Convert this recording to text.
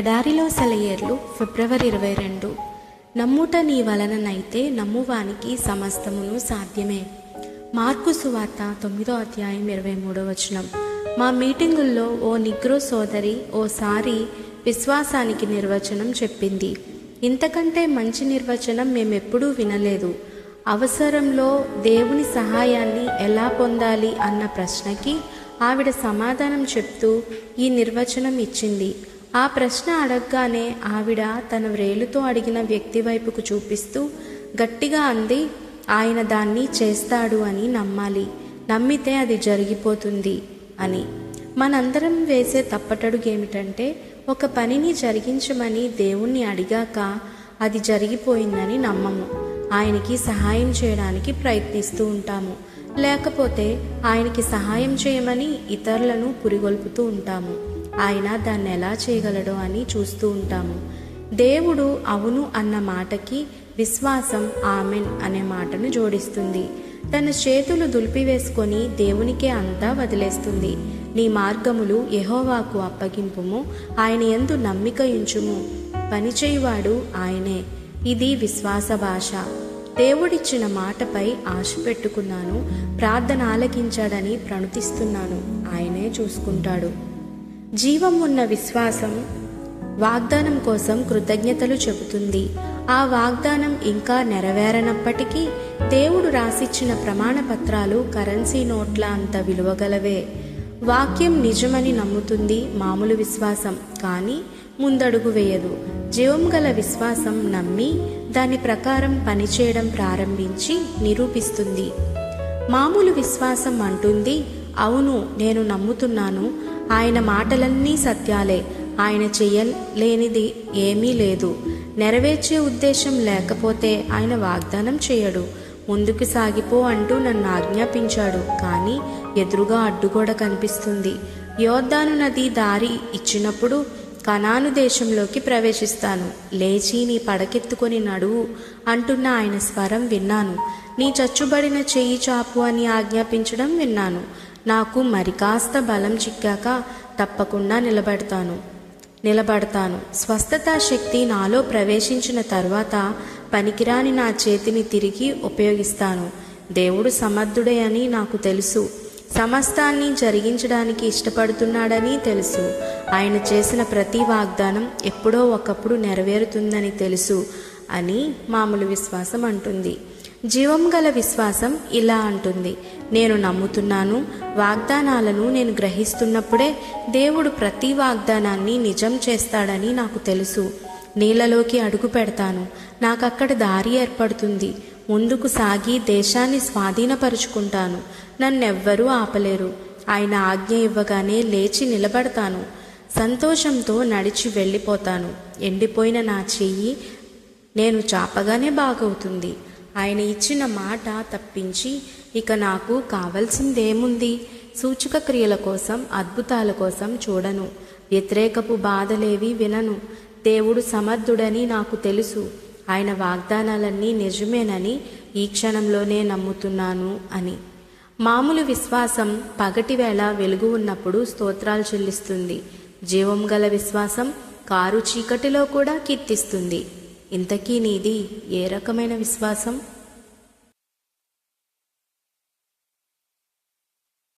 ఎడారిలో సెలయేర్లు ఫిబ్రవరి ఇరవై రెండు. నమ్ముట నీ వలననైతే నమ్మువానికి సమస్తమును సాధ్యమే. మార్కు సువార్త తొమ్మిదో అధ్యాయం ఇరవై మూడో వచనం. మా మీటింగుల్లో ఓ నిగ్రో సోదరి ఓసారి విశ్వాసానికి నిర్వచనం చెప్పింది. ఇంతకంటే మంచి నిర్వచనం మేమెప్పుడూ వినలేదు. అవసరంలో దేవుని సహాయాన్ని ఎలా పొందాలి అన్న ప్రశ్నకి ఆవిడ సమాధానం చెప్తూ ఈ నిర్వచనం ఇచ్చింది. ఆ ప్రశ్న అడగగానే ఆవిడ తన వ్రేలుతో అడిగిన వ్యక్తి వైపుకు చూపిస్తూ గట్టిగా అంది ఆయన దాన్ని చేస్తాడు అని నమ్మాలి. నమ్మితే అది జరిగిపోతుంది అని. మనందరం వేసే తప్పటడుగేమిటంటే ఒక పనిని జరిగించమని దేవుణ్ణి అడిగాక అది జరిగిపోయిందని నమ్మము. ఆయనకి సహాయం చేయడానికి ప్రయత్నిస్తూ ఉంటాము. లేకపోతే ఆయనకి సహాయం చేయమని ఇతరులను పురిగొల్పుతూ ఉంటాము. ఆయన దాన్ని ఎలా చేయగలడో అని చూస్తూ ఉంటాము. దేవుడు అవును అన్న మాటకి విశ్వాసం ఆమెన్ అనే మాటను జోడిస్తుంది. తన చేతులు దులిపివేసుకొని దేవునికే అంతా వదిలేస్తుంది. నీ మార్గములు యహోవాకు అప్పగింపుము ఆయన ఎందు నమ్మిక ఉంచుము పనిచేయువాడు ఆయనే. ఇది విశ్వాస భాష. దేవుడిచ్చిన మాటపై ఆశ పెట్టుకున్నాను ప్రార్థన ఆలకించాడని ప్రణుతిస్తున్నాను. ఆయనే చూసుకుంటాడు. జీవం ఉన్న విశ్వాసం వాగ్దానం కోసం కృతజ్ఞతలు చెబుతుంది. ఆ వాగ్దానం ఇంకా నెరవేరనప్పటికీ దేవుడు రాసిచ్చిన ప్రమాణపత్రాలు కరెన్సీ నోట్ల అంత విలువగలవే. వాక్యం నిజమని నమ్ముతుంది మామూలు విశ్వాసం కానీ ముందడుగు వేయదు. జీవం గల విశ్వాసం నమ్మి దాని ప్రకారం పనిచేయడం ప్రారంభించి నిరూపిస్తుంది. మామూలు విశ్వాసం అంటుంది అవును నేను నమ్ముతున్నాను. ఆయన మాటలన్నీ సత్యాలే. ఆయన చేయలేనిది ఏమీ లేదు. నెరవేర్చే ఉద్దేశం లేకపోతే ఆయన వాగ్దానం చేయడు. ముందుకు సాగిపో అంటూ నన్ను ఆజ్ఞాపించాడు. కానీ ఎదురుగా అడ్డుగోడ కనిపిస్తుంది. యోద్ధాను నది దారి ఇచ్చినప్పుడు కనాను దేశంలోకి ప్రవేశిస్తాను. లేచి నీ పడకెత్తుకొని నడువు అంటున్న ఆయన స్వరం విన్నాను. నీ చచ్చుబడిన చెయ్యి చాపు అని ఆజ్ఞాపించడం విన్నాను. నాకు మరి కాస్త బలం చిక్కాక తప్పకుండా నిలబడతాను. నిలబడతాను. స్వస్థతా శక్తి నాలో ప్రవేశించిన తర్వాత పనికిరాని నా చేతిని తిరిగి ఉపయోగిస్తాను. దేవుడు సమర్థుడే అని నాకు తెలుసు. సమస్తాన్ని జరిగించడానికి ఇష్టపడుతున్నాడని తెలుసు. ఆయన చేసిన ప్రతి వాగ్దానం ఎప్పుడో ఒకప్పుడు నెరవేరుతుందని తెలుసు అని మామూలు విశ్వాసం అంటుంది. జీవం గల విశ్వాసం ఇలా అంటుంది. నేను నమ్ముతున్నాను వాగ్దానాలను నేను గ్రహిస్తున్నప్పుడే దేవుడు ప్రతి వాగ్దానాన్ని నిజం చేస్తాడని నాకు తెలుసు. నీళ్ళలోకి అడుగు పెడతాను. నాకక్కడ దారి ఏర్పడుతుంది. ముందుకు సాగి దేశాన్ని స్వాధీనపరుచుకుంటాను. నన్నెవ్వరూ ఆపలేరు. ఆయన ఆజ్ఞ ఇవ్వగానే లేచి నిలబడతాను. సంతోషంతో నడిచి వెళ్ళిపోతాను. ఎండిపోయిన నా చెయ్యి నేను చాపగానే బాగవుతుంది. ఆయన ఇచ్చిన మాట తప్పించి ఇక నాకు కావలసిందేముంది? సూచక క్రియల కోసం అద్భుతాల కోసం చూడను. వ్యతిరేకపు బాధలేవి వినను. దేవుడు సమర్థుడని నాకు తెలుసు. ఆయన వాగ్దానాలన్నీ నిజమేనని ఈ క్షణంలోనే నమ్ముతున్నాను అని. మామూలు విశ్వాసం పగటి వేళ వెలుగు ఉన్నప్పుడు స్తోత్రాలు చెల్లిస్తుంది. జీవం గల విశ్వాసం కారు చీకటిలో కూడా కీర్తిస్తుంది. ఇంతకీ నీది ఏ రకమైన విశ్వాసం?